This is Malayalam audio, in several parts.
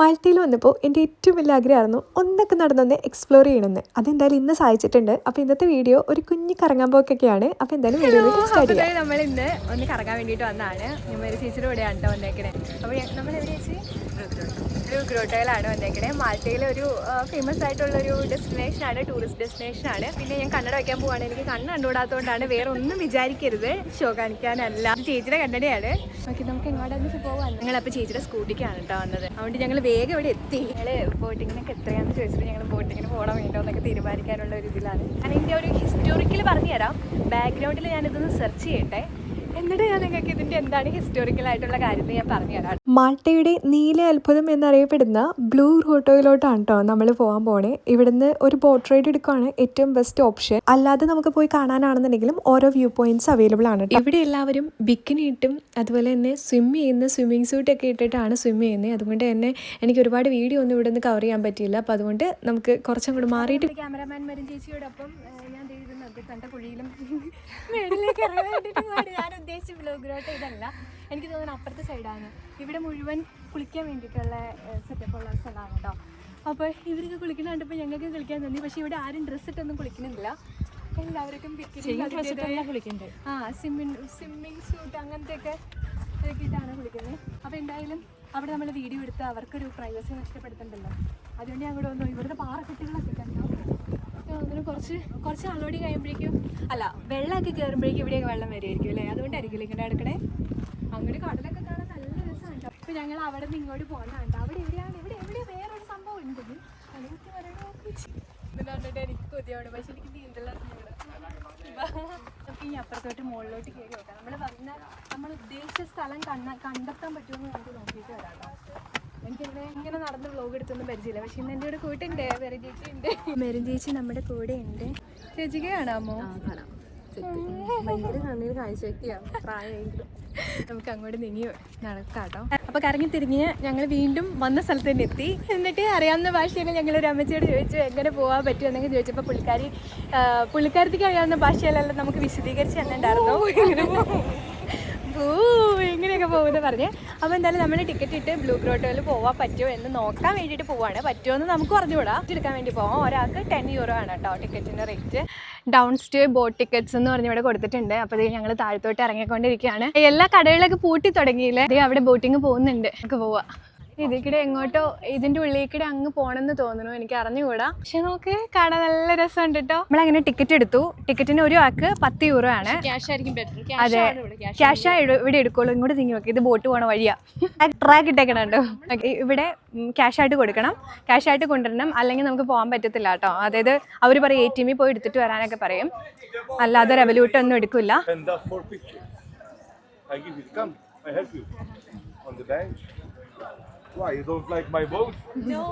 മാൾട്ടയിൽ വന്നപ്പോൾ എന്റെ ഏറ്റവും വലിയ ആഗ്രഹമായിരുന്നു ഒന്നൊക്കെ നടന്നൊന്ന് എക്സ്പ്ലോർ ചെയ്യണമെന്ന്. അതെന്തായാലും ഇന്ന് സാധിച്ചിട്ടുണ്ട്. അപ്പോൾ ഇന്നത്തെ വീഡിയോ ഒരു കുഞ്ഞു കറങ്ങാൻ പോക്കൊക്കെയാണ് അപ്പോൾ എന്തായാലും വീഡിയോ നമ്മൾ ഇന്ന് ഒന്ന് കറങ്ങാൻ വേണ്ടിയിട്ട് വന്നതാണ്. ചേച്ചിയുടെ കൂടെയാണ് കേട്ടോ വന്നേക്കണേ. അപ്പോൾ നമ്മൾ എവിടെ ഒരു ഗ്രോട്ടയിലാണ് വന്നേക്കണേ. മാൾട്ടയിൽ ഒരു ഫേമസ് ആയിട്ടുള്ള ഒരു ഡെസ്റ്റിനേഷൻ ആണ് ടൂറിസ്റ്റ് ഡെസ്റ്റിനേഷൻ ആണ്. പിന്നെ ഞാൻ കണ്ണട വയ്ക്കാൻ പോവാണ്. എനിക്ക് കണ്ണ് കണ്ടുകൂടാത്തതുകൊണ്ടാണ് വേറെ ഒന്നും വിചാരിക്കരുത്. ഷോ കാണിക്കാനല്ല. ചേച്ചിയുടെ കണ്ണടയാണ്. ഓക്കെ നമുക്ക് എങ്ങോട്ടാന്ന് പോവാൻ ഞങ്ങൾ അപ്പോൾ ചേച്ചിയുടെ സ്കൂട്ടിക്കാണ് കേട്ടോ വന്നത്. അതുകൊണ്ട് ഞങ്ങൾ വേഗം ഇവിടെ എത്തി. ഞങ്ങൾ ബോട്ടിങ്ങിനൊക്കെ എത്രയാണെന്ന് ചോദിച്ചിട്ട് ഞങ്ങൾ ബോട്ടിങ്ങിന് പോകണം വേണ്ടോ എന്നൊക്കെ തീരുമാനിക്കാനുള്ള ഒരു ഇതിലാണ്. ഞാൻ എന്റെ ഒരു ഹിസ്റ്റോറിക്കൽ പറഞ്ഞു തരാം ബാക്ക്ഗ്രൗണ്ടിൽ ഞാനിതൊന്ന് സെർച്ച് ചെയ്യട്ടെ. എന്നിട്ട് ഞാൻ നിങ്ങൾക്ക് ഇതിന്റെ എന്താണ് ഹിസ്റ്റോറിക്കൽ ആയിട്ടുള്ള കാര്യത്തിൽ ഞാൻ മാൾട്ടയുടെ നീല അത്ഭുതം എന്നറിയപ്പെടുന്ന ബ്ലൂ റോട്ടോയിലോട്ടാണ് കേട്ടോ നമ്മൾ പോകാൻ പോണേ. ഇവിടുന്ന് ഒരു ബോട്ട് റൈഡ് എടുക്കുകയാണ് ഏറ്റവും ബെസ്റ്റ് ഓപ്ഷൻ അല്ലാതെ നമുക്ക് പോയി കാണാനാണെന്നുണ്ടെങ്കിലും ഓരോ വ്യൂ പോയിന്റ്സ് അവൈലബിൾ ആണ്. ഇവിടെ എല്ലാവരും ബിക്കിനി ഇട്ടും അതുപോലെ തന്നെ സ്വിം ചെയ്യുന്ന സ്വിമ്മിങ് സ്യൂട്ട് ഒക്കെ ഇട്ടിട്ടാണ് സ്വിം ചെയ്യുന്നത് അതുകൊണ്ട് തന്നെ എനിക്ക് ഒരുപാട് വീഡിയോ ഒന്നും ഇവിടെ നിന്ന് കവർ ചെയ്യാൻ പറ്റിയില്ല. അപ്പോൾ അതുകൊണ്ട് നമുക്ക് കുറച്ചും കൂടി മാറിയിട്ട് ക്യാമറമാൻ മരും ചേച്ചിയോടൊപ്പം ഞാൻ കണ്ട കുഴിയിലും മേളിലേക്ക് ഇറങ്ങാൻ വേണ്ടിയിട്ട്. ഞാൻ ഉദ്ദേശിച്ച ബ്ലോഗിലോട്ട് ഇതല്ല. എനിക്ക് തോന്നുന്നു അപ്പുറത്തെ സൈഡാണ് ഇവിടെ മുഴുവൻ കുളിക്കാൻ വേണ്ടിയിട്ടുള്ള സെറ്റപ്പ് ഉള്ള സ്ഥലമാണ് കേട്ടോ അപ്പോൾ ഇവരൊക്കെ കുളിക്കുന്ന കണ്ടപ്പോൾ ഞങ്ങൾക്ക് കളിക്കാൻ തോന്നി. പക്ഷേ ഇവിടെ ആരും ഡ്രസ്സ് ഇട്ടൊന്നും കുളിക്കുന്നില്ല. എല്ലാവർക്കും കുളിക്കണ്ടേ? ആ സ്വിമ്മിങ് സ്വിമ്മിങ് സ്യൂട്ട് അങ്ങനത്തെ ഒക്കെ ഇതാക്കിയിട്ടാണ് കുളിക്കുന്നത് അപ്പോൾ എന്തായാലും അവിടെ നമ്മൾ വീഡിയോ എടുത്ത് അവർക്കൊരു പ്രൈവസി നഷ്ടപ്പെടുത്തണ്ടല്ലോ. അതുകൊണ്ട് ഞാൻ അങ്ങോട്ട് വന്നു. ഇവിടുത്തെ പാറക്കെട്ടുകളൊക്കെ കണ്ടോ? അതിന് കുറച്ച് കുറച്ച് നാളോടി കഴിയുമ്പോഴേക്കും അല്ല വെള്ളമൊക്കെ കയറുമ്പോഴേക്കും ഇവിടെയൊക്കെ വെള്ളം വരുമായിരിക്കും അല്ലേ? അതുകൊണ്ടായിരിക്കും ഇങ്ങനെ എടുക്കണേ അങ്ങോട്ട് കടലൊക്കെ കാണാൻ നല്ല രസമാണ് കേട്ടോ. ഞങ്ങൾ അവിടെ നിന്ന് ഇങ്ങോട്ട് പോകുന്നതാണ് അവിടെ എവിടെയാണ്? ഇവിടെ എവിടെ വേറൊരു സംഭവം ഉണ്ട്. അതിനൊക്കെ പറയണോ ഇത് കണ്ടിട്ട് എനിക്ക് കൊതിയാണ് പക്ഷെ എനിക്ക് നീന്തലറിഞ്ഞൂടാ നമുക്ക് ഈ അപ്പുറത്തോട്ട് മുകളിലോട്ട് കയറി നോക്കാം. നമ്മൾ വന്ന നമ്മൾ ഉദ്ദേശിച്ച സ്ഥലം കണ്ണ കണ്ടെത്താൻ പറ്റുമെന്ന് നമുക്ക് നോക്കിയിട്ട് വരാം. എനിക്കിവിടെ ഇങ്ങനെ നടന്ന് വ്ലോഗ് എടുത്തൊന്നും പരിചയമില്ല. പക്ഷെ ഇന്ന് എന്റെ കൂടെ കൂട്ടുണ്ട് മെറി ചേച്ചി ഉണ്ട് മെറിൻ ചേച്ചി നമ്മുടെ കൂടെ ഉണ്ട് ചേച്ചിക്ക് കാണാമോ ഭയങ്കര കണ്ണിൽ കാഴ്ചവെക്കുകയാണ് പ്രായമെങ്കിലും നമുക്ക് അങ്ങോട്ട് നീങ്ങി നടക്കാട്ടോ. അപ്പൊ കറങ്ങി തിരിഞ്ഞ് ഞങ്ങൾ വീണ്ടും വന്ന സ്ഥലത്ത് തന്നെ എത്തി. എന്നിട്ട് അറിയാവുന്ന ഭാഷയിൽ ഞങ്ങൾ ഒരു അമ്മച്ചിയോട് ചോദിച്ചു എങ്ങനെ പോകാൻ പറ്റുമെന്നൊക്കെ ചോദിച്ചപ്പോൾ പുള്ളിക്കാരി പുള്ളിക്കാരത്തേക്ക് അറിയാവുന്ന ഭാഷയിലെല്ലാം നമുക്ക് വിശദീകരിച്ച് തന്നിട്ടുണ്ടായിരുന്നു. ഇങ്ങനെ. ഇങ്ങനെയൊക്കെ പോകുമെന്ന് പറഞ്ഞ്. അപ്പോൾ എന്തായാലും നമ്മൾ ടിക്കറ്റ് ഇട്ട് ബ്ലൂ ഗ്രോട്ടോയിൽ പോകാൻ പറ്റുമോ എന്ന് നോക്കാൻ വേണ്ടിയിട്ട് പോവാണ്. പറ്റുമോ എന്ന് നമുക്ക് പറഞ്ഞുകൂടാ എടുക്കാൻ വേണ്ടി പോവാം. ഒരാൾക്ക് ടെൻ യൂറോ ആണ് കേട്ടോ ടിക്കറ്റിന്റെ rate down stay boat tickets എന്ന് പറഞ്ഞ് ഇവിടെ കൊടുത്തിട്ടുണ്ട്. അപ്പോൾ ഞങ്ങൾ താഴത്തോട്ട് ഇറങ്ങിക്കൊണ്ടിരിക്കുകയാണ്. എല്ലാ കടകളിലൊക്കെ പൂട്ടി തുടങ്ങിയില്ലേ? അവിടെ ബോട്ടിങ് പോകുന്നുണ്ട്. നമുക്ക് പോവാം. ഇതിക്കിടെ എങ്ങോട്ടോ ഇതിന്റെ ഉള്ളിലേക്കിടെ അങ്ങ് പോണെന്ന് തോന്നുന്നു. എനിക്ക് അറിഞ്ഞുകൂടാ. പക്ഷെ നോക്ക് കാണാൻ നല്ല രസമുണ്ട് കേട്ടോ നമ്മളങ്ങനെ ടിക്കറ്റ് എടുത്തു. ടിക്കറ്റിന് ഒരു ആക്ക് പത്ത് യൂറോ ആണ്. അതെ. ക്യാഷ് ഇവിടെ എടുക്കുള്ളൂ. ഇങ്ങോട്ട് തിങ്ങി നോക്കി. ഇത് ബോട്ട് പോണ വഴിയാ. ട്രാക്ക് ഇട്ടേക്കണുണ്ടോ? ഇവിടെ ക്യാഷ് ആയിട്ട് കൊടുക്കണം. ക്യാഷ് ആയിട്ട് കൊണ്ടുവരണം. അല്ലെങ്കിൽ നമുക്ക് പോകാൻ പറ്റത്തില്ല കേട്ടോ. അതായത് അവർ പറയും എ ടി എമ്മിൽ പോയി എടുത്തിട്ട് വരാനൊക്കെ പറയും. അല്ലാതെ റെവല്യൂട്ട് ഒന്നും എടുക്കില്ല. I give you. Come, I help you. On the bench. Why? You don't like my boat? No.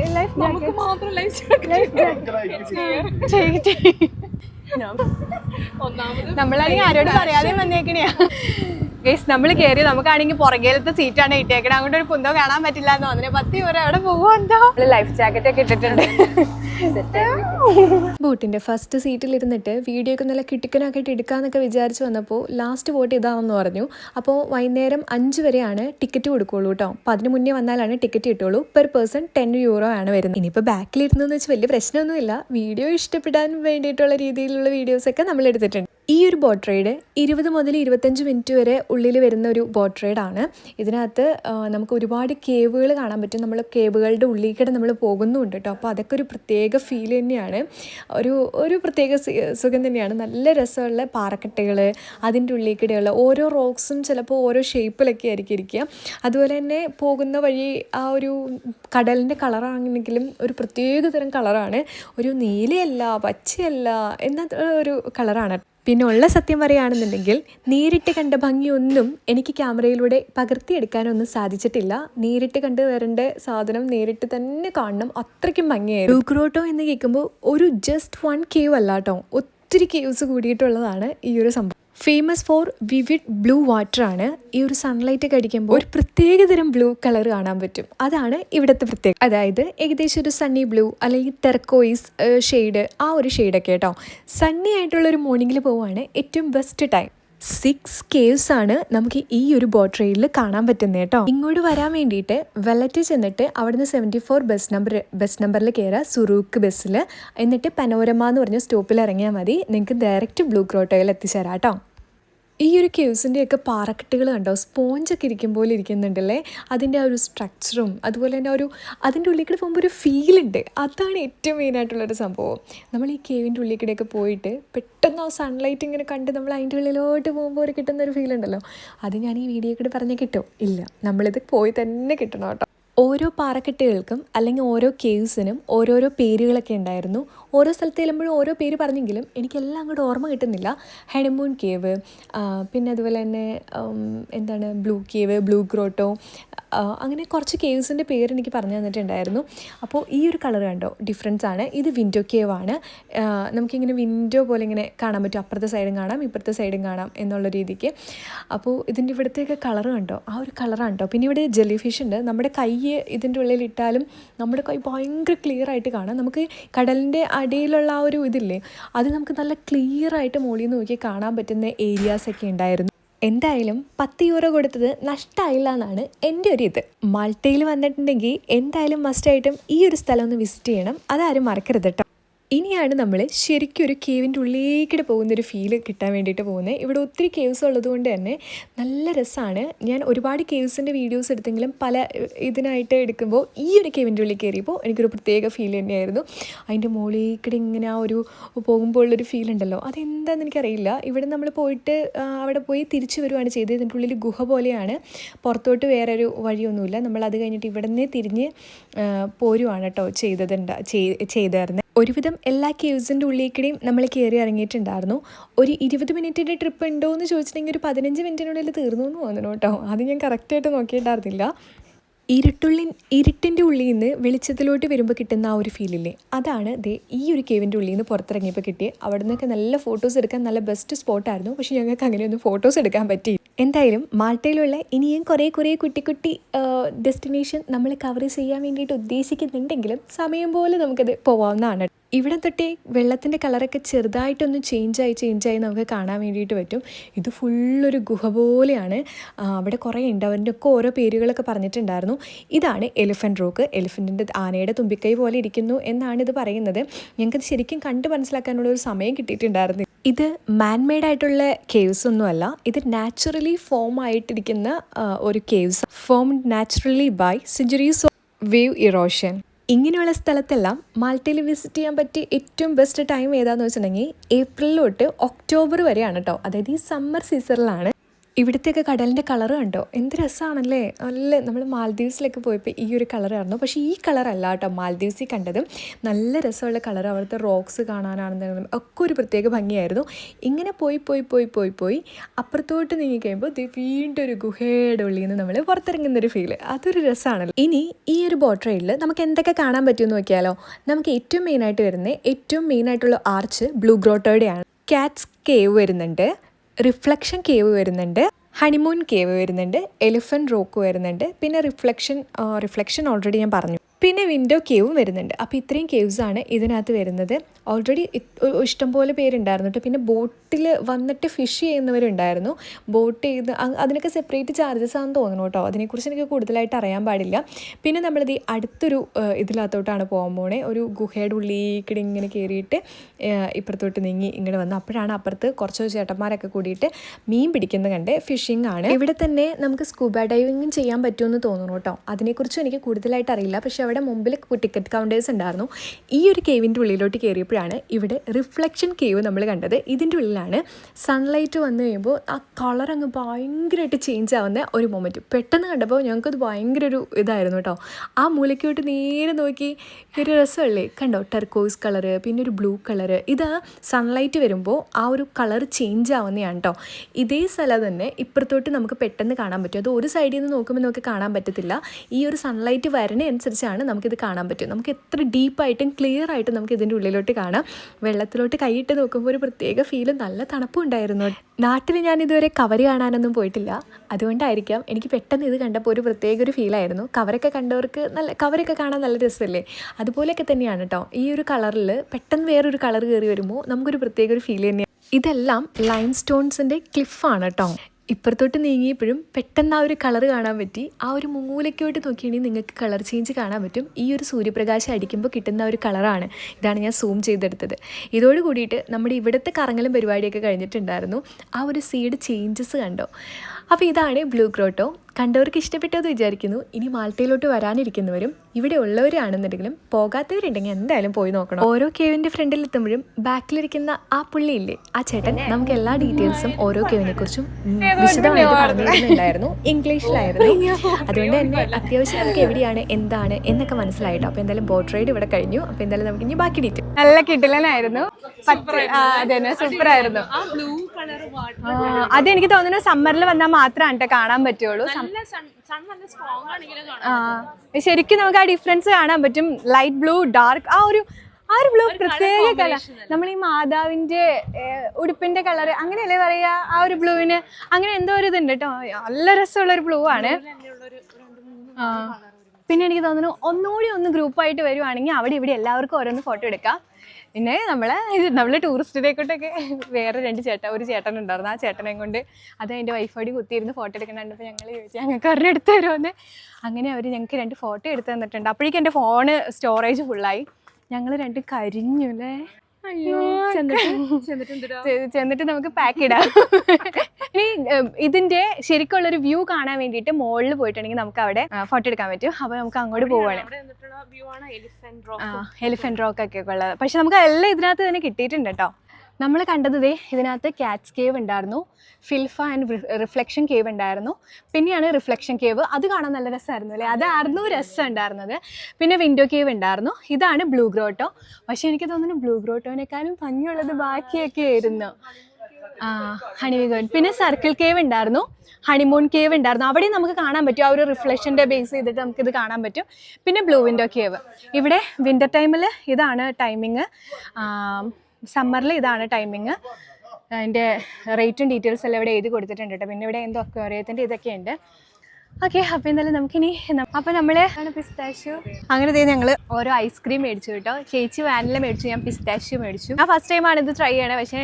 You life നമുക്ക് മാത്രം life Thank you. Thank you? നമ്മളാണെങ്കിൽ ആരോട് പറയാതെ വന്നേക്കണയാ ഗൈസ് നമ്മൾ കയറി നമുക്കാണെങ്കിൽ പുറകേലത്തെ സീറ്റാണ് ഇട്ടേക്കണേ. അങ്ങോട്ട് ഒരു കുന്തോ കാണാൻ പറ്റില്ല എന്ന് തോന്നുന്നു. പത്തി വരെ അവിടെ പോകുമോ എന്തോ? ലൈഫ് ജാക്കറ്റ് ഒക്കെ ഇട്ടിട്ടുണ്ട്. ബോട്ടിന്റെ ഫസ്റ്റ് സീറ്റിലിരുന്നിട്ട് വീഡിയോ ഒക്കെ നല്ല കിട്ടിക്കനാക്കിയിട്ട് എടുക്കാന്നൊക്കെ വിചാരിച്ച് വന്നപ്പോൾ ലാസ്റ്റ് വോട്ട് ഇതാണെന്ന് പറഞ്ഞു. അപ്പോൾ വൈകുന്നേരം അഞ്ച് വരെയാണ് ടിക്കറ്റ് കൊടുക്കുള്ളൂ കേട്ടോ അപ്പോൾ അതിന് മുന്നേ വന്നാലാണ് ടിക്കറ്റ് കിട്ടുള്ളൂ. പെർ പേഴ്സൺ ടെൻ യൂറോ ആണ് വരുന്നത്. ഇനിയിപ്പോൾ ബാക്കിലിരുന്നെന്ന് വെച്ചാൽ വലിയ പ്രശ്നമൊന്നുമില്ല. വീഡിയോ ഇഷ്ടപ്പെടാൻ വേണ്ടിയിട്ടുള്ള രീതിയിലുള്ള വീഡിയോസൊക്കെ നമ്മൾ എടുത്തിട്ടുണ്ട്. ഈ ഒരു ബോട്ട് റൈഡ് ഇരുപത് മുതൽ ഇരുപത്തഞ്ച് മിനിറ്റ് വരെ ഉള്ളിൽ വരുന്ന ഒരു ബോട്ട് റൈഡാണ് ഇതിനകത്ത് നമുക്ക് ഒരുപാട് കേവുകൾ കാണാൻ പറ്റും. നമ്മൾ കേവുകളുടെ ഉള്ളിൽ കൂടെ നമ്മൾ പോകുന്നുണ്ട് കേട്ടോ അപ്പോൾ അതൊക്കെ ഒരു പ്രത്യേക ഫീൽ തന്നെയാണ്. ഒരു ഒരു പ്രത്യേക സുഖം തന്നെയാണ്. നല്ല രസമുള്ള പാറക്കെട്ടുകൾ അതിന്റെ ഉള്ളിൽ കൂടെയുള്ള ഓരോ റോക്സും ചിലപ്പോൾ ഓരോ ഷേപ്പിലൊക്കെ ആയിരിക്കും ഇരിക്കുക. അതുപോലെ തന്നെ പോകുന്ന വഴി ആ ഒരു കടലിന്റെ കളറാണെങ്കിലും ഒരു പ്രത്യേക തരം കളറാണ് ഒരു നീലയല്ല പച്ചയല്ല എന്ന ഒരു കളറാണ് പിന്നെ ഉള്ള സത്യം പറയുകയാണെന്നുണ്ടെങ്കിൽ നേരിട്ട് കണ്ട ഭംഗിയൊന്നും എനിക്ക് ക്യാമറയിലൂടെ പകർത്തിയെടുക്കാനൊന്നും സാധിച്ചിട്ടില്ല. നേരിട്ട് കണ്ട് വരേണ്ട സാധനം നേരിട്ട് തന്നെ കാണണം. അത്രയ്ക്കും ഭംഗിയായിരുന്നു. ഡൂക്രോട്ടോ എന്ന് കേൾക്കുമ്പോൾ ഒരു ജസ്റ്റ് വൺ കേവ് അല്ലാട്ടോ ഒത്തിരി കേവ്സ് കൂടിയിട്ടുള്ളതാണ് ഈ ഒരു സംഭവം. Famous for vivid blue water ആണ്. ഈ ഒരു സൺലൈറ്റ് ഒക്കെ അടിക്കുമ്പോൾ ഒരു പ്രത്യേകതരം ബ്ലൂ കളർ കാണാൻ പറ്റും. അതാണ് ഇവിടുത്തെ പ്രത്യേകത. അതായത് ഏകദേശം ഒരു സണ്ണി ബ്ലൂ അല്ലെങ്കിൽ ടെർക്കോയിസ് ഷെയ്ഡ് ആ ഒരു ഷെയ്ഡൊക്കെ കേട്ടോ. സണ്ണി ആയിട്ടുള്ള ഒരു മോർണിംഗിൽ പോവുകയാണ് ഏറ്റവും ബെസ്റ്റ് ടൈം സിക്സ് കേവ്സ് ആണ് നമുക്ക് ഈ ഒരു ബോട്ട് റൈഡിൽ കാണാൻ പറ്റുന്നത് കേട്ടോ. ഇങ്ങോട്ട് വരാൻ വേണ്ടിയിട്ട് വെള്ളറ്റ് ചെന്നിട്ട് അവിടുന്ന് seventy four bus number bus നമ്പറിൽ കയറുക സുറൂക്ക് ബസ്സിൽ എന്നിട്ട് പനോരമ എന്ന് പറഞ്ഞ സ്റ്റോപ്പിൽ ഇറങ്ങിയാൽ മതി. നിങ്ങൾക്ക് ഡയറക്റ്റ് ബ്ലൂ ക്രോട്ടോയിൽ എത്തിച്ചേരാം കേട്ടോ. ഈ ഒരു കേവ്സിന്റെയൊക്കെ പാറക്കെട്ടുകൾ കണ്ടോ? സ്പോഞ്ചൊക്കെ ഇരിക്കും പോലെ ഇരിക്കുന്നുണ്ടല്ലേ? അതിന്റെ ആ ഒരു സ്ട്രക്ചറും അതുപോലെ തന്നെ ഒരു അതിന്റെ ഉള്ളിൽ കൂടെ പോകുമ്പോൾ ഒരു ഫീലുണ്ട് അതാണ് ഏറ്റവും മെയിനായിട്ടുള്ളൊരു സംഭവം. നമ്മൾ ഈ കേവിന്റെ ഉള്ളിൽ കൂടെയൊക്കെ പോയിട്ട് പെട്ടെന്ന് ആ സൺലൈറ്റ് ഇങ്ങനെ കണ്ട് നമ്മൾ അതിന്റെ ഉള്ളിലോട്ട് പോകുമ്പോൾ ഒരു കിട്ടുന്ന ഒരു ഫീൽ ഉണ്ടല്ലോ. അത് ഞാൻ ഈ വീഡിയോ കൂടെ പറഞ്ഞാൽ കിട്ടും. ഇല്ല നമ്മളിത് പോയി തന്നെ കിട്ടണം കേട്ടോ. ഓരോ പാറക്കെട്ടുകൾക്കും അല്ലെങ്കിൽ ഓരോ കേവ്സിനും ഓരോരോ പേരുകളൊക്കെ ഉണ്ടായിരുന്നു. ഓരോ സ്ഥലത്ത് ചെല്ലുമ്പോഴും ഓരോ പേര് പറഞ്ഞെങ്കിലും എനിക്കെല്ലാം അങ്ങോട്ട് ഓർമ്മ കിട്ടുന്നില്ല. ഹണിമൂൺ കേവ് പിന്നെ അതുപോലെ തന്നെ എന്താണ് ബ്ലൂ കേവ് ബ്ലൂ ഗ്രോട്ടോ ആ, അങ്ങനെ കുറച്ച് കേവ്സിന്റെ പേര് എനിക്ക് പറഞ്ഞു തന്നിട്ടുണ്ടായിരുന്നു. അപ്പോൾ ഈ ഒരു കളർ കണ്ടോ? ഡിഫറൻസ് ആണ്. ഇത് വിൻഡോ കേവ് ആണ്. ആ, നമുക്കിങ്ങനെ വിൻഡോ പോലെ ഇങ്ങനെ കാണാൻ പറ്റും. അപ്പുറത്തെ സൈഡും കാണാം ഇപ്പുറത്തെ സൈഡും കാണാം എന്നുള്ള രീതിക്ക്. അപ്പോൾ ഇതിന്റെ ഇവിടുത്തെയൊക്കെ കളർ കണ്ടോ? ആ ഒരു കളറാണ് കേട്ടോ പിന്നെ ഇവിടെ ജെല്ലി ഫിഷ് ഉണ്ട്. നമ്മുടെ കൈ ഇതിന്റെ ഉള്ളിൽ ഇട്ടാലും നമ്മുടെ കൈ ഭയങ്കര ക്ലിയർ ആയിട്ട് കാണാം. നമുക്ക് കടലിന്റെ അടിയിലുള്ള ആ ഒരു ഇതില്ലേ അത് നമുക്ക് നല്ല ക്ലിയർ ആയിട്ട് മുകളിൽ നിന്ന് നോക്കി കാണാൻ പറ്റുന്ന ഏരിയാസ് ഒക്കെ ഉണ്ടായിരുന്നു. എന്തായാലും പത്ത് യൂറോ കൊടുത്തത് നഷ്ടമായില്ല എന്നാണ് എന്റെ ഒരു ഇത്. മാൾട്ടയിൽ വന്നിട്ടുണ്ടെങ്കിൽ എന്തായാലും മസ്റ്റായിട്ടും ഈ ഒരു സ്ഥലം ഒന്ന് വിസിറ്റ് ചെയ്യണം. അതാരും മറക്കരുത് കേട്ടോ ഇനിയാണ് നമ്മൾ ശരിക്കും ഒരു കേവിന്റെ ഉള്ളിലേക്കിടെ പോകുന്നൊരു ഫീൽ കിട്ടാൻ വേണ്ടിയിട്ട് പോകുന്നത്. ഇവിടെ ഒത്തിരി കേവ്സ് ഉള്ളതുകൊണ്ട് തന്നെ നല്ല രസമാണ് ഞാൻ ഒരുപാട് കേവ്സിന്റെ വീഡിയോസ് എടുത്തെങ്കിലും പല ഇതിനായിട്ട് എടുക്കുമ്പോൾ ഈ ഒരു കേവിന്റെ ഉള്ളിൽ കയറിയപ്പോൾ എനിക്കൊരു പ്രത്യേക ഫീൽ തന്നെയായിരുന്നു. അതിന്റെ മുകളിലേക്കിടെ ഇങ്ങനെ ആ ഒരു പോകുമ്പോൾ ഉള്ളൊരു ഫീൽ ഉണ്ടല്ലോ. അതെന്താണെന്ന് എനിക്കറിയില്ല. ഇവിടെ നമ്മൾ പോയിട്ട് അവിടെ പോയി തിരിച്ചു വരുവാണ് ചെയ്തത്. ഇതിന്റെ ഉള്ളിൽ ഗുഹ പോലെയാണ്. പുറത്തോട്ട് വേറെ ഒരു വഴിയൊന്നുമില്ല. നമ്മൾ അത് കഴിഞ്ഞിട്ട് ഇവിടെ നിന്ന് തിരിഞ്ഞ് പോരുവാണ് കേട്ടോ ചെയ്തതുണ്ട് ചെയ്തായിരുന്നത് ഒരുവിധം എല്ലാ കേവ്സിന്റെ ഉള്ളിലേക്കിടെയും നമ്മൾ കയറി ഇറങ്ങിയിട്ടുണ്ടായിരുന്നു. ഒരു ഇരുപത് മിനിറ്റിന്റെ ട്രിപ്പ് ഉണ്ടോ എന്ന് ചോദിച്ചിട്ടുണ്ടെങ്കിൽ ഒരു പതിനഞ്ച് മിനിറ്റിനുള്ളിൽ തീർന്നു എന്ന് തോന്നുന്നു കേട്ടോ. അത് ഞാൻ കറക്റ്റായിട്ട് നോക്കിയിട്ടുണ്ടായിരുന്നില്ല. ഇരുട്ടുള്ളിൻ ഇരുട്ടിന്റെ ഉള്ളിൽ നിന്ന് വെളിച്ചത്തിലോട്ട് വരുമ്പോൾ കിട്ടുന്ന ആ ഒരു ഫീലില്ലേ അതാണ് ദേ ഈ ഒരു കേവിന്റെ ഉള്ളിൽ നിന്ന് പുറത്തിറങ്ങിയപ്പോൾ കിട്ടിയത് അവിടെ നിന്നൊക്കെ നല്ല ഫോട്ടോസ് എടുക്കാൻ നല്ല ബെസ്റ്റ് സ്പോട്ടായിരുന്നു പക്ഷേ ഞങ്ങൾക്ക് അങ്ങനെയൊന്നും ഫോട്ടോസ് എടുക്കാൻ പറ്റി എന്തായാലും മാൾട്ടയിലുള്ള ഇനിയും കുറേ കുറേ കുട്ടി കുട്ടി ഡെസ്റ്റിനേഷൻ നമ്മൾ കവർ ചെയ്യാൻ വേണ്ടിയിട്ട് ഉദ്ദേശിക്കുന്നുണ്ടെങ്കിലും സമയം പോലെ നമുക്കത് പോവാവുന്നതാണ്. ഇവിടെ തൊട്ടേ വെള്ളത്തിന്റെ കളറൊക്കെ ചെറുതായിട്ടൊന്ന് ചേഞ്ചായി ചേഞ്ചായി നമുക്ക് കാണാൻ വേണ്ടിയിട്ട് പറ്റും. ഇത് ഫുള്ളൊരു ഗുഹ പോലെയാണ്. അവിടെ കുറേ ഉണ്ട് അവന്റെ ഒക്കെ ഓരോ പേരുകളൊക്കെ പറഞ്ഞിട്ടുണ്ടായിരുന്നു. ഇതാണ് എലിഫന്റ് റോക്ക് എലിഫന്റിന്റെ ആനയുടെ തുമ്പിക്കൈ പോലെ ഇരിക്കുന്നു എന്നാണ് ഇത് പറയുന്നത്. ഞങ്ങൾക്കത് ശരിക്കും കണ്ട് മനസ്സിലാക്കാനുള്ള ഒരു സമയം കിട്ടിയിട്ടുണ്ടായിരുന്നു. ഇത് മാൻമെയ്ഡ് ആയിട്ടുള്ള കേവ്സ് ഒന്നുമല്ല ഇത് നാച്ചുറലി ഫോം ആയിട്ടിരിക്കുന്ന ഒരു caves formed naturally by centuries wave erosion ഇങ്ങനെയുള്ള സ്ഥലത്തെല്ലാം മാൾട്ടയിൽ വിസിറ്റ് ചെയ്യാൻ പറ്റിയ ഏറ്റവും ബെസ്റ്റ് ടൈം ഏതാണെന്ന് വെച്ചിട്ടുണ്ടെങ്കിൽ ഏപ്രിൽ തൊട്ട് ഒക്ടോബർ വരെയാണ് കേട്ടോ അതായത് ഈ സമ്മർ സീസണിലാണ് ഇവിടുത്തെയൊക്കെ കടലിന്റെ കളർ കണ്ടോ? എന്ത് രസമാണല്ലേ നല്ല നമ്മൾ മാൽദീവ്സിലൊക്കെ പോയപ്പോൾ ഈ ഒരു കളറായിരുന്നു പക്ഷേ ഈ കളറല്ല കേട്ടോ മാൽദീവ്സിൽ കണ്ടത്. നല്ല രസമുള്ള കളർ അവിടുത്തെ റോക്സ് കാണാനാണെന്നുണ്ടെങ്കിലും ഒക്കെ ഒരു പ്രത്യേക ഭംഗിയായിരുന്നു. ഇങ്ങനെ പോയി പോയി പോയി പോയി പോയി അപ്പുറത്തോട്ട് നീങ്ങി കഴിയുമ്പോൾ വീണ്ടും ഒരു ഗുഹയുടെ ഉള്ളിൽ നിന്ന് നമ്മൾ പുറത്തിറങ്ങുന്നൊരു ഫീൽ അതൊരു രസമാണല്ലോ. ഇനി ഈ ഒരു ബോട്ട് റൈഡിൽ നമുക്ക് എന്തൊക്കെ കാണാൻ പറ്റുമെന്ന് നോക്കിയാലോ? നമുക്ക് ഏറ്റവും മെയിനായിട്ട് വരുന്നത് ഏറ്റവും മെയിനായിട്ടുള്ള ആർച്ച് ബ്ലൂ ഗ്രോട്ടോയുടെയാണ് കാറ്റ്സ് കേവ് വരുന്നുണ്ട്. റിഫ്ലക്ഷൻ കേവ് വരുന്നുണ്ട് ഹണിമൂൺ കേവ് വരുന്നുണ്ട് എലിഫന്റ് റോക്ക് വരുന്നുണ്ട്. പിന്നെ റിഫ്ലക്ഷൻ റിഫ്ലക്ഷൻ ഓൾറെഡി ഞാൻ പറഞ്ഞു. പിന്നെ വിൻഡോ കേവും വരുന്നുണ്ട്. അപ്പോൾ ഇത്രയും കേവ്സ് ആണ് ഇതിനകത്ത് വരുന്നത്. ഓൾറെഡി ഇഷ്ടംപോലെ പേരുണ്ടായിരുന്നു കേട്ടോ പിന്നെ ബോട്ടിൽ വന്നിട്ട് ഫിഷ് ചെയ്യുന്നവരുണ്ടായിരുന്നു. ബോട്ട് ചെയ്ത് അതിനൊക്കെ സെപ്പറേറ്റ് ചാർജസ് ആണെന്ന് തോന്നുന്നു കേട്ടോ അതിനെക്കുറിച്ച് എനിക്ക് കൂടുതലായിട്ട് അറിയാൻ പാടില്ല. പിന്നെ നമ്മളിത് അടുത്തൊരു ഇതിലകത്തോട്ടാണ് പോകാൻ പോണേ. ഒരു ഗുഹയുടെ ഉള്ളിലേക്കിടെ ഇങ്ങനെ കയറിയിട്ട് ഇപ്പുറത്തോട്ട് നീങ്ങി ഇങ്ങനെ വന്നു അപ്പോഴാണ് അപ്പുറത്ത് കുറച്ച് ചേട്ടന്മാരൊക്കെ കൂടിയിട്ട് മീൻ പിടിക്കുന്നത് കണ്ടേ ഫിഷിംഗ് ആണ്. ഇവിടെ തന്നെ നമുക്ക് സ്കൂബ ഡൈവിങ്ങും ചെയ്യാൻ പറ്റുമെന്ന് തോന്നുന്നു കേട്ടോ അതിനെക്കുറിച്ചും എനിക്ക് കൂടുതലായിട്ട് അറിയില്ല. പക്ഷേ അവിടെ മുമ്പിൽ ടിക്കറ്റ് കൗണ്ടേഴ്സ് ഉണ്ടായിരുന്നു. ഈ ഒരു കേവിന്റെ ഉള്ളിലോട്ട് കയറിയപ്പോഴാണ് ഇവിടെ റിഫ്ലക്ഷൻ കേവ് നമ്മൾ കണ്ടത്. ഇതിന്റെ ഉള്ളിലാണ് സൺലൈറ്റ് വന്നു കഴിയുമ്പോൾ ആ കളർ അങ്ങ് ഭയങ്കരമായിട്ട് ചേഞ്ച് ആവുന്ന ഒരു മൊമെന്റ് പെട്ടെന്ന് കണ്ടപ്പോൾ ഞങ്ങൾക്കത് ഭയങ്കര ഒരു ഇതായിരുന്നു കേട്ടോ. ആ മൂലയ്ക്കോട്ട് നേരെ നോക്കി ഒരു രസമല്ലേ? കണ്ടോ? ടെർക്കോയ്സ് കളറ് പിന്നെ ഒരു ബ്ലൂ കളറ് ഇത് സൺലൈറ്റ് വരുമ്പോൾ ആ ഒരു കളർ ചേഞ്ച് ആവുന്നതാണ് കേട്ടോ. ഇതേ സ്ഥലം തന്നെ ഇപ്പുറത്തോട്ട് നമുക്ക് പെട്ടെന്ന് കാണാൻ പറ്റും. അത് ഒരു സൈഡിൽ നിന്ന് നോക്കുമ്പോൾ നമുക്ക് കാണാൻ പറ്റത്തില്ല. ഈ ഒരു സൺലൈറ്റ് വരണ അനുസരിച്ചാണ് നമുക്കിത് കാണാൻ പറ്റും. നമുക്ക് എത്ര ഡീപ്പായിട്ടും ക്ലിയർ ആയിട്ടും നമുക്ക് ഇതിന്റെ ഉള്ളിലോട്ട് കാണാം. വെള്ളത്തിലോട്ട് കൈയിട്ട് നോക്കുമ്പോൾ ഒരു പ്രത്യേക ഫീൽ നല്ല തണുപ്പും ഉണ്ടായിരുന്നു. നാട്ടിൽ ഞാൻ ഇതുവരെ കവർ കാണാനൊന്നും പോയിട്ടില്ല. അതുകൊണ്ടായിരിക്കാം എനിക്ക് പെട്ടെന്ന് ഇത് കണ്ടപ്പോൾ ഒരു പ്രത്യേക ഒരു ഫീലായിരുന്നു കവറൊക്കെ കണ്ടവർക്ക് നല്ല കവറൊക്കെ കാണാൻ നല്ല രസമല്ലേ? അതുപോലെയൊക്കെ തന്നെയാണ് കേട്ടോ ഈ ഒരു കളറിൽ പെട്ടെന്ന് വേറൊരു കളർ കയറി വരുമ്പോൾ നമുക്കൊരു പ്രത്യേക ഒരു ഫീൽ തന്നെയാണ് ഇതെല്ലാം ലൈം സ്റ്റോൺസിന്റെ ക്ലിഫാണ് കേട്ടോ ഇപ്പുറത്തോട്ട് നീങ്ങിയപ്പോഴും പെട്ടെന്ന് ആ ഒരു കളർ കാണാൻ പറ്റി. ആ ഒരു മൂലയ്ക്കോട്ട് നോക്കിയാണെങ്കിൽ നിങ്ങൾക്ക് കളർ ചേഞ്ച് കാണാൻ പറ്റും. ഈ ഒരു സൂര്യപ്രകാശം അടിക്കുമ്പോൾ കിട്ടുന്ന ഒരു കളറാണ് ഇതാണ് ഞാൻ സൂം ചെയ്തെടുത്തത്. ഇതോട് കൂടിയിട്ട് നമ്മുടെ ഇവിടുത്തെ കറങ്ങലും പരിപാടിയൊക്കെ കഴിഞ്ഞിട്ടുണ്ടായിരുന്നു. ആ ഒരു സീഡ് ചേഞ്ചസ് കണ്ടോ? അപ്പോൾ ഇതാണ് ബ്ലൂ ക്രോട്ടോ കണ്ടവർക്ക് ഇഷ്ടപ്പെട്ടത് വിചാരിക്കുന്നു. ഇനി മാൾട്ടയിലോട്ട് വരാനിരിക്കുന്നവരും ഇവിടെ ഉള്ളവരാണെന്നുണ്ടെങ്കിലും പോകാത്തവരുണ്ടെങ്കിൽ എന്തായാലും പോയി നോക്കണം. ഓരോ കേവിന്റെ ഫ്രണ്ടിൽ എത്തുമ്പോഴും ബാക്കിലിരിക്കുന്ന ആ പുള്ളിയില്ലേ ആ ചേട്ടൻ നമുക്ക് എല്ലാ ഡീറ്റെയിൽസും ഓരോ കേവിനെ കുറിച്ചും വിശദമായിട്ട് ഇംഗ്ലീഷിലായിരുന്നു. അതുകൊണ്ട് തന്നെ അത്യാവശ്യം നമുക്ക് എവിടെയാണ് എന്താണ് എന്നൊക്കെ മനസ്സിലായിട്ടോ. അപ്പോൾ എന്തായാലും ബോട്ട് റൈഡ് ഇവിടെ കഴിഞ്ഞു. അപ്പോൾ എന്തായാലും നമുക്ക് ഇനി ബാക്കി ഡീറ്റെയിൽ നല്ല അതെ സൂപ്പർ ആയിരുന്നു അതെനിക്ക് തോന്നുന്നു സമ്മറിൽ വന്നാൽ മാത്രമാണ് കേട്ടോ കാണാൻ പറ്റുള്ളൂ ശരിക്കും നമുക്ക് ആ ഡിഫറൻസ് കാണാൻ പറ്റും. ലൈറ്റ് ബ്ലൂ ഡാർക്ക് ആ ഒരു ആ ഒരു ബ്ലൂ പ്രത്യേക കളർ നമ്മൾ ഈ മാതാവിന്റെ ഉടുപ്പിന്റെ കളർ അങ്ങനെയല്ലേ പറയാ? ആ ഒരു ബ്ലൂവിന് അങ്ങനെ എന്തോ ഒരു ഇതുണ്ട് കേട്ടോ നല്ല രസമുള്ള ഒരു ബ്ലൂ ആണ്. പിന്നെ എനിക്ക് തോന്നുന്നു ഒന്നുകൂടി ഒന്ന് ഗ്രൂപ്പായിട്ട് വരുവാണെങ്കിൽ അവിടെ ഇവിടെ എല്ലാവർക്കും ഓരോന്ന് ഫോട്ടോ എടുക്കാം. പിന്നെ നമ്മളെ നമ്മൾ ടൂറിസ്റ്റിനെ കൊണ്ടൊക്കെ വേറെ രണ്ട് ചേട്ടൻ ഒരു ചേട്ടൻ ഉണ്ടായിരുന്നു ആ ചേട്ടനെ കൊണ്ട് അത് എന്റെ വൈഫോടി കുത്തിയിരുന്ന് ഫോട്ടോ എടുക്കണുണ്ടപ്പോൾ ഞങ്ങൾ ചോദിച്ചു ഞങ്ങൾക്ക് അവരുടെ എടുത്ത് തരുമെന്ന് അങ്ങനെ അവർ ഞങ്ങൾക്ക് രണ്ട് ഫോട്ടോ എടുത്ത് തന്നിട്ടുണ്ട്. അപ്പോഴേക്കും എന്റെ ഫോണ് സ്റ്റോറേജ് ഫുള്ളായി ഞങ്ങൾ രണ്ട് കരിഞ്ഞു അല്ലേ ചെന്നിട്ട്? നമുക്ക് പാക്ക് ഇടാം. ഇനി ഇതിന്റെ ശരിക്കുള്ളൊരു വ്യൂ കാണാൻ വേണ്ടിയിട്ട് മുകളിൽ പോയിട്ടുണ്ടെങ്കിൽ നമുക്ക് അവിടെ ഫോട്ടോ എടുക്കാൻ പറ്റും. അപ്പൊ നമുക്ക് അങ്ങോട്ട് പോവാണ്. എലിഫന്റ് റോക്ക് ഒക്കെ ഉള്ളത്. പക്ഷെ നമുക്ക് എല്ലാം ഇതിനകത്ത് തന്നെ കിട്ടിയിട്ടുണ്ട് കേട്ടോ. നമ്മൾ കണ്ടത് ദേ ഇതിനകത്ത് ക്യാറ്റ്സ് കേവ് ഉണ്ടായിരുന്നു. ഫിൽഫ ആൻഡ് റിഫ്ലക്ഷൻ കേവ് ഉണ്ടായിരുന്നു. പിന്നെയാണ് റിഫ്ലക്ഷൻ കേവ് അത് കാണാൻ നല്ല രസമായിരുന്നു അല്ലേ? അതായിരുന്നു രസം ഉണ്ടായിരുന്നത് പിന്നെ വിൻഡോ കേവ് ഉണ്ടായിരുന്നു. ഇതാണ് ബ്ലൂ ഗ്രോട്ടോ പക്ഷേ എനിക്ക് തോന്നുന്നു ബ്ലൂ ഗ്രോട്ടോനേക്കാളും ഭംഗിയുള്ളത് ബാക്കിയൊക്കെ ആയിരുന്നു. ആ ഹണിമൂൺ പിന്നെ സർക്കിൾ കേവ് ഉണ്ടായിരുന്നു. ഹണിമൂൺ കേവ് ഉണ്ടായിരുന്നു. അവിടെയും നമുക്ക് കാണാൻ പറ്റും. ആ ഒരു റിഫ്ലക്ഷന്റെ ബേസ് ചെയ്തിട്ട് നമുക്കിത് കാണാൻ പറ്റും. പിന്നെ ബ്ലൂ വിൻഡോ കേവ് ഇവിടെ വിന്റർ ടൈമിൽ ഇതാണ് ടൈമിങ് സമ്മറിൽ ഇതാണ് ടൈമിങ് അതിന്റെ റേറ്റും ഡീറ്റെയിൽസ് എല്ലാം ഇവിടെ എഴുതി കൊടുത്തിട്ടുണ്ട് കേട്ടോ പിന്നെ ഇവിടെ എന്തോ അക്വേറിയത്തിന്റെ ഇതൊക്കെ ഉണ്ട്. ഓക്കെ അപ്പൊ എന്തായാലും നമുക്കിനി അപ്പോൾ നമ്മൾ പിസ്താഷ്യൂ? അങ്ങനെ ഞങ്ങൾ ഓരോ ഐസ്ക്രീം മേടിച്ചു കേട്ടോ. ചേച്ചി വാനില മേടിച്ചു ഞാൻ പിസ്താഷ്യൂ മേടിച്ചു. ഞാൻ ഫസ്റ്റ് ടൈമാണ് ഇത് ട്രൈ ചെയ്യണേ പക്ഷേ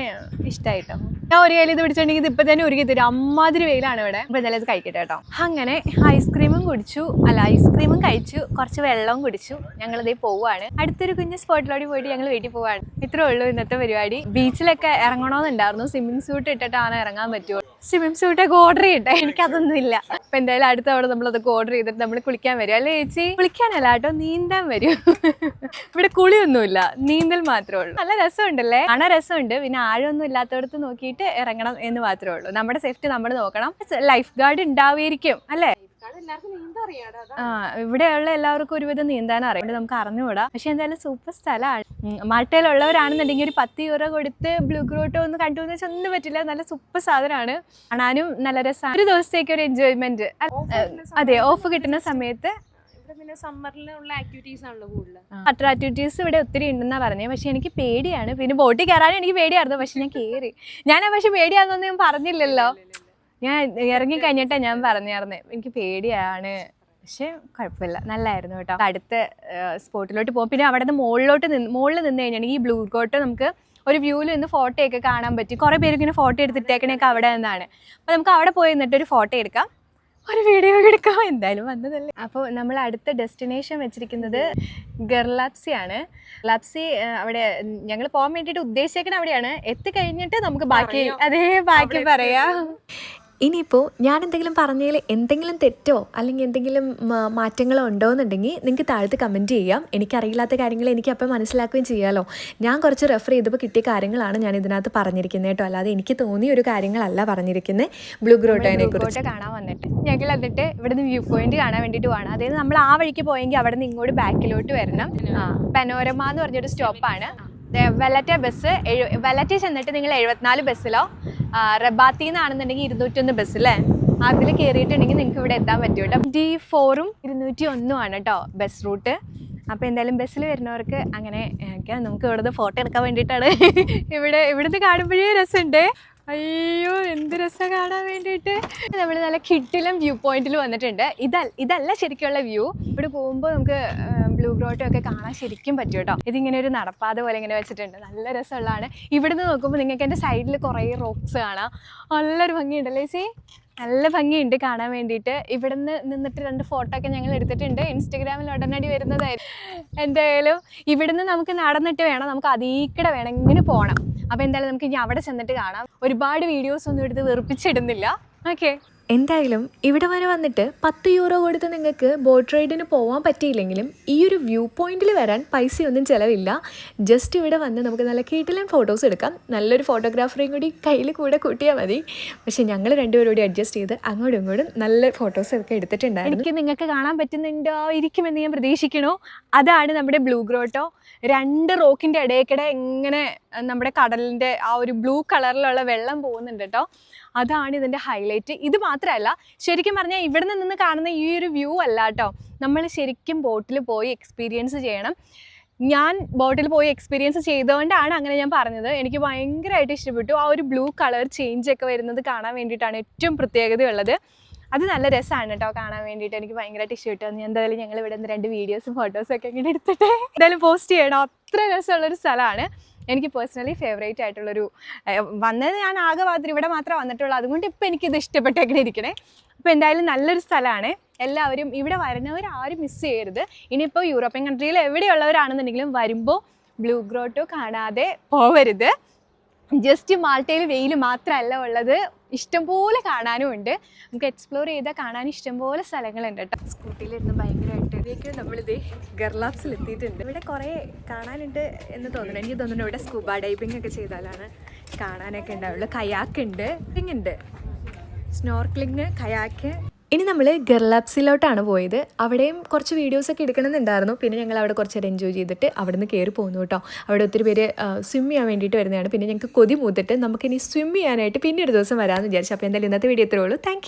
ഇഷ്ടമായിട്ടോ ഞാൻ ഒരു കയ്യിൽ ഇത് പിടിച്ചിട്ടുണ്ടെങ്കിൽ ഇത് ഇപ്പം തന്നെ ഉരുകി തരും അമ്മാതിരി വെയിലാണ് ഇവിടെ. അപ്പോൾ എന്തായാലും ഇത് കഴിക്കട്ടെ കേട്ടോ. അങ്ങനെ ഐസ്ക്രീമും കുടിച്ചു. അല്ല ഐസ്ക്രീമും കഴിച്ചു. കുറച്ച് വെള്ളവും കുടിച്ചു. ഞങ്ങൾ ഇതേ പോവുകയാണ് അടുത്തൊരു കുഞ്ഞ് സ്പോട്ടിലോടി പോയിട്ട് ഞങ്ങൾ വീട്ടിൽ പോവാണ്. ഇത്രേ ഉള്ളൂ ഇന്നത്തെ പരിപാടി. ബീച്ചിലൊക്കെ ഇറങ്ങണമെന്നുണ്ടായിരുന്നു സ്വിമ്മിങ് സ്യൂട്ട് ഇട്ടിട്ടാണ് ഇറങ്ങാൻ പറ്റുള്ളൂ. സ്വിമ്മിങ് സൂട്ടൊക്കെ ഓർഡർ ചെയ്യട്ടെ. എനിക്കതൊന്നും ഇല്ല അപ്പൊ എന്തായാലും അടുത്ത അവിടെ നമ്മൾ അതൊക്കെ ഓർഡർ ചെയ്തിട്ട് നമ്മൾ കുളിക്കാൻ വരും. അല്ലേ ചേച്ചി? കുളിക്കാനല്ല കേട്ടോ നീന്താൻ വരും. ഇവിടെ കുളിയൊന്നുമില്ല നീന്തൽ മാത്രമേ ഉള്ളൂ. നല്ല രസമുണ്ടല്ലേ? കാണാൻ രസമുണ്ട്. പിന്നെ ആഴമൊന്നും ഇല്ലാത്തടത്ത് നോക്കിയിട്ട് ഇറങ്ങണം എന്ന് മാത്രമേ ഉള്ളൂ. നമ്മുടെ സേഫ്റ്റി നമ്മൾ നോക്കണം. ലൈഫ് ഗാർഡ് ഉണ്ടാവുമായിരിക്കും അല്ലേ? ആ ഇവിടെയുള്ള എല്ലാവർക്കും ഒരുവിധം നീന്താൻ അറിയാം. ഇവിടെ നമുക്ക് അറിഞ്ഞുകൂടാ. പക്ഷെ എന്തായാലും സൂപ്പർ സ്ഥലമാണ് മാൾട്ടയിലുള്ളവരാണെന്നുണ്ടെങ്കിൽ ഒരു പത്ത് യൂറോ കൊടുത്ത് ബ്ലൂ ഗ്രോട്ടോ ഒന്ന് കണ്ടു എന്ന് വെച്ചാൽ ഒന്നും പറ്റില്ല. നല്ല സൂപ്പർ സാധനമാണ്. കാണാനും നല്ല രസമാണ് ഒരു ദിവസത്തേക്ക് ഒരു എൻജോയ്മെന്റ് അതെ ഓഫ് കിട്ടുന്ന സമയത്ത് പിന്നെ സമ്മറിലുള്ള ആക്ടിവിറ്റീസ് ആണല്ലോ കൂടുതൽ വാട്ടർ ഇവിടെ ഒത്തിരി ഉണ്ടെന്നാ പറഞ്ഞത് പക്ഷെ എനിക്ക് പേടിയാണ്. പിന്നെ ബോട്ടിൽ കയറാനും എനിക്ക് പേടിയായിരുന്നു. പക്ഷെ ഞാൻ കയറി ഞാൻ പക്ഷെ പേടിയാണെന്നൊന്നും ഞാൻ പറഞ്ഞില്ലല്ലോ. ഞാൻ ഇറങ്ങി കഴിഞ്ഞിട്ടാ ഞാൻ പറഞ്ഞായിരുന്നേ എനിക്ക് പേടിയാണ്. പക്ഷെ കുഴപ്പമില്ല. നല്ലായിരുന്നു കേട്ടോ. അടുത്ത സ്പോട്ടിലോട്ട് പോകും പിന്നെ അവിടെ നിന്ന് മുകളിലോട്ട് നിന്ന് മുകളിൽ നിന്ന് കഴിഞ്ഞിട്ടുണ്ടെങ്കിൽ ഈ ബ്ലൂ കോട്ട് നമുക്ക് ഒരു വ്യൂവിൽ നിന്ന് ഫോട്ടോയൊക്കെ കാണാൻ പറ്റും. കുറേ പേര് ഇങ്ങനെ ഫോട്ടോ എടുത്തിട്ടേക്കണേക്കെ അവിടെ നിന്നാണ്. അപ്പോൾ നമുക്ക് അവിടെ പോയി നിന്നിട്ട് ഒരു ഫോട്ടോ എടുക്കാം. ഒരു വീഡിയോ എടുക്കാം. എന്തായാലും വന്നതല്ലേ. അപ്പോൾ നമ്മൾ അടുത്ത ഡെസ്റ്റിനേഷൻ വെച്ചിരിക്കുന്നത് ഗർലാപ്സി ആണ് ലാപ്സി അവിടെ ഞങ്ങൾ പോകാൻ വേണ്ടിയിട്ട് ഉദ്ദേശിക്കുന്ന അവിടെയാണ്. എത്തിക്കഴിഞ്ഞിട്ട് നമുക്ക് ബാക്കി അതേ ബാക്കി പറയാം. ഇനിയിപ്പോൾ ഞാൻ എന്തെങ്കിലും പറഞ്ഞതിൽ എന്തെങ്കിലും തെറ്റോ അല്ലെങ്കിൽ എന്തെങ്കിലും മാറ്റങ്ങളോ ഉണ്ടോ എന്നുണ്ടെങ്കിൽ നിങ്ങൾക്ക് താഴത്ത് കമന്റ് ചെയ്യാം. എനിക്കറിയില്ലാത്ത കാര്യങ്ങൾ എനിക്ക് അപ്പോൾ മനസ്സിലാക്കുകയും ചെയ്യാമല്ലോ ഞാൻ കുറച്ച് റെഫർ ചെയ്തപ്പോൾ കിട്ടിയ കാര്യങ്ങളാണ് ഞാൻ ഇതിനകത്ത് പറഞ്ഞിരിക്കുന്നത് കേട്ടോ. അല്ലാതെ എനിക്ക് തോന്നിയ ഒരു കാര്യങ്ങളല്ല പറഞ്ഞിരിക്കുന്നത് ബ്ലൂ ഗ്രോട്ടോനെ കുറിച്ച് കാണാൻ വന്നിട്ട്. ഞങ്ങൾ എന്നിട്ട് ഇവിടുന്ന് വ്യൂ പോയിന്റ് കാണാൻ വേണ്ടിയിട്ട് പോകണം അതായത് നമ്മൾ ആ വഴിക്ക് പോയെങ്കിൽ അവിടെ നിന്ന് ഇങ്ങോട്ട് ബാക്കിലോട്ട് വരണം. പെനോരമ എന്ന് പറഞ്ഞൊരു സ്റ്റോപ്പാണ് വെല്ലറ്റ ബസ് വെലറ്റ ചെന്നിട്ട് നിങ്ങൾ എഴുപത്തിനാല് ബസ്സിലോ റബാത്തി നിന്നാണെന്നുണ്ടെങ്കിൽ ഇരുന്നൂറ്റൊന്ന് ബസ് അല്ലേ അതിൽ കയറിയിട്ടുണ്ടെങ്കിൽ നിങ്ങൾക്ക് ഇവിടെ എത്താൻ പറ്റും കേട്ടോ. ഡി ഫോറും ഇരുന്നൂറ്റി ഒന്നും ആണ് കേട്ടോ ബസ് റൂട്ട് അപ്പോൾ എന്തായാലും ബസ്സിൽ വരുന്നവർക്ക് അങ്ങനെ നമുക്ക് ഇവിടുന്ന് ഫോട്ടോ എടുക്കാൻ വേണ്ടിയിട്ടാണ്. ഇവിടെ ഇവിടുന്ന് കാണുമ്പോഴേ രസമുണ്ട്. അയ്യോ എന്ത് രസം കാണാൻ വേണ്ടിയിട്ട്. നമ്മൾ നല്ല കിട്ടിലും വ്യൂ പോയിന്റിൽ വന്നിട്ടുണ്ട്. ഇതല്ല ഇതല്ല ശരിക്കുള്ള വ്യൂ ഇവിടെ പോകുമ്പോൾ നമുക്ക് ബ്ലൂ ഗ്രോട്ടോ ഒക്കെ കാണാൻ ശരിക്കും പറ്റും കേട്ടോ. ഇതിങ്ങനെ ഒരു നടപ്പാത പോലെ ഇങ്ങനെ വെച്ചിട്ടുണ്ട്. നല്ല രസമുള്ളതാണ്. ഇവിടുന്ന് നോക്കുമ്പോൾ നിങ്ങൾക്ക് എന്റെ സൈഡിൽ കുറേ റോക്സ് കാണാം. നല്ലൊരു ഭംഗിയുണ്ടല്ലേ സി നല്ല ഭംഗിയുണ്ട് കാണാൻ വേണ്ടിയിട്ട്. ഇവിടുന്ന് നിന്നിട്ട് രണ്ട് ഫോട്ടോ ഒക്കെ ഞങ്ങൾ എടുത്തിട്ടുണ്ട്. ഇൻസ്റ്റഗ്രാമിൽ ഉടനടി വരുന്നതായിരുന്നു എന്തായാലും ഇവിടുന്ന് നമുക്ക് നടന്നിട്ട് വേണം. നമുക്ക് അതീക്കടെ വേണം ഇങ്ങനെ പോകണം അപ്പോൾ എന്തായാലും നമുക്ക് ഇനി അവിടെ ചെന്നിട്ട് കാണാം. ഒരുപാട് വീഡിയോസ് ഒന്നും എടുത്ത് വെറുപ്പിച്ചിടുന്നില്ല. ഓക്കെ എന്തായാലും ഇവിടെ വരെ വന്നിട്ട് പത്ത് യൂറോ കൊടുത്ത് നിങ്ങൾക്ക് ബോട്ട് റൈഡിന് പോകാൻ പറ്റിയില്ലെങ്കിലും ഈ ഒരു വ്യൂ പോയിന്റിൽ വരാൻ പൈസയൊന്നും ചിലവില്ല. ജസ്റ്റ് ഇവിടെ വന്ന് നമുക്ക് നല്ല കീട്ടിലൻ ഫോട്ടോസ് എടുക്കാം. നല്ലൊരു ഫോട്ടോഗ്രാഫറേയും കൂടി കയ്യിൽ കൂടെ കൂട്ടിയാൽ മതി. പക്ഷേ ഞങ്ങൾ രണ്ടുപേരും കൂടി അഡ്ജസ്റ്റ് ചെയ്ത് അങ്ങോട്ടും ഇങ്ങോട്ടും നല്ല ഫോട്ടോസ് ഒക്കെ എടുത്തിട്ടുണ്ടായിരുന്നു. എനിക്ക് നിങ്ങൾക്ക് കാണാൻ പറ്റുന്നുണ്ടോ ഇരിക്കുമെന്ന് ഞാൻ പ്രതീക്ഷിക്കണോ അതാണ് നമ്മുടെ ബ്ലൂ ഗ്രോട്ടോ രണ്ട് റോക്കിന്റെ കൂടെ എങ്ങനെ നമ്മുടെ കടലിന്റെ ആ ഒരു ബ്ലൂ കളറിലുള്ള വെള്ളം പോകുന്നുണ്ട് കേട്ടോ. അതാണ് ഇതിന്റെ ഹൈലൈറ്റ് ഇത് മാത്രമല്ല ശരിക്കും പറഞ്ഞാൽ ഇവിടെ നിന്ന് കാണുന്ന ഈ ഒരു വ്യൂ അല്ല കേട്ടോ നമ്മൾ ശരിക്കും ബോട്ടിൽ പോയി എക്സ്പീരിയൻസ് ചെയ്യണം. ഞാൻ ബോട്ടിൽ പോയി എക്സ്പീരിയൻസ് ചെയ്തുകൊണ്ടാണ് അങ്ങനെ ഞാൻ പറഞ്ഞത്. എനിക്ക് ഭയങ്കരമായിട്ട് ഇഷ്ടപ്പെട്ടു. ആ ഒരു ബ്ലൂ കളർ ചേഞ്ച് ഒക്കെ വരുന്നത് കാണാൻ വേണ്ടിയിട്ടാണ് ഏറ്റവും പ്രത്യേകതയുള്ളത്. അത് നല്ല രസമാണ് കേട്ടോ കാണാൻ വേണ്ടിയിട്ട്. എനിക്ക് ഭയങ്കരമായിട്ട് ഇഷ്ടപ്പെട്ടു. ഞാൻ എന്തായാലും ഞങ്ങൾ ഇവിടെ നിന്ന് രണ്ട് വീഡിയോസും ഫോട്ടോസും ഒക്കെ ഇങ്ങനെ എടുത്തിട്ട് എന്തായാലും പോസ്റ്റ് ചെയ്യണം. അത്ര രസമുള്ളൊരു സ്ഥലമാണ്. എനിക്ക് പേഴ്സണലി ഫേവറേറ്റ് ആയിട്ടുള്ളൊരു വന്നത് ഞാൻ ആകെ മാത്രം ഇവിടെ മാത്രമേ വന്നിട്ടുള്ളൂ. അതുകൊണ്ട് ഇപ്പം എനിക്കിത് ഇഷ്ടപ്പെട്ടേക്കണേ ഇരിക്കണേ? അപ്പോൾ എന്തായാലും നല്ലൊരു സ്ഥലമാണ്. എല്ലാവരും ഇവിടെ വരുന്നവർ ആരും മിസ് ചെയ്യരുത്. ഇനിയിപ്പോൾ യൂറോപ്യൻ കൺട്രിയിൽ എവിടെയുള്ളവരാണെന്നുണ്ടെങ്കിലും വരുമ്പോൾ ബ്ലൂ ഗ്രോട്ടോ കാണാതെ പോവരുത്. ജസ്റ്റ് മാൾട്ടയിൽ വെയിൽ മാത്രമല്ല ഉള്ളത്. ഇഷ്ടംപോലെ കാണാനും ഉണ്ട് നമുക്ക് എക്സ്പ്ലോർ ചെയ്താൽ കാണാൻ ഇഷ്ടംപോലെ സ്ഥലങ്ങളുണ്ട് കേട്ടോ. സ്കൂട്ടിയിലിരുന്ന് ഭയങ്കരമായിട്ട് ഇതിലേക്ക് നമ്മളിത് ഗർലാപ്സിൽ എത്തിയിട്ടുണ്ട്. ഇവിടെ കുറേ കാണാനുണ്ട് എന്ന് തോന്നുന്നു. എനിക്ക് തോന്നുന്നു ഇവിടെ സ്കൂബ ഡൈവിംഗ് ഒക്കെ ചെയ്താലാണ് കാണാനൊക്കെ ഉണ്ടാവുള്ളൂ. കയാക്ക് ഉണ്ട്. ഉണ്ട്. Snorkelling kayak. ഇനി നമ്മൾ ഗർലാപ്സിലോട്ടാണ് പോയത്. അവിടെയും കുറച്ച് വീഡിയോസ് വീഡിയോസൊക്കെ എടുക്കണമെന്നുണ്ടായിരുന്നു. പിന്നെ ഞങ്ങൾ അവിടെ കുറച്ച് നേരം എൻജോയ് ചെയ്തിട്ട് അവിടെ നിന്ന് കയറി പോകുന്നു കേട്ടോ. അവിടെ ഒത്തിരി പേര് സ്വിം ചെയ്യാൻ വേണ്ടിയിട്ട് വരുന്നതാണ്. പിന്നെ ഞങ്ങൾക്ക് കൊതി മൂത്തിട്ട് നമുക്കിനി സ്വിം ചെയ്യാനായിട്ട് പിന്നെ ഒരു ദിവസം വരാമെന്ന് വിചാരിച്ചു. അപ്പോൾ എന്തായാലും ഇന്നത്തെ വീഡിയോ ഇത്രേ ഉള്ളൂ. താങ്ക്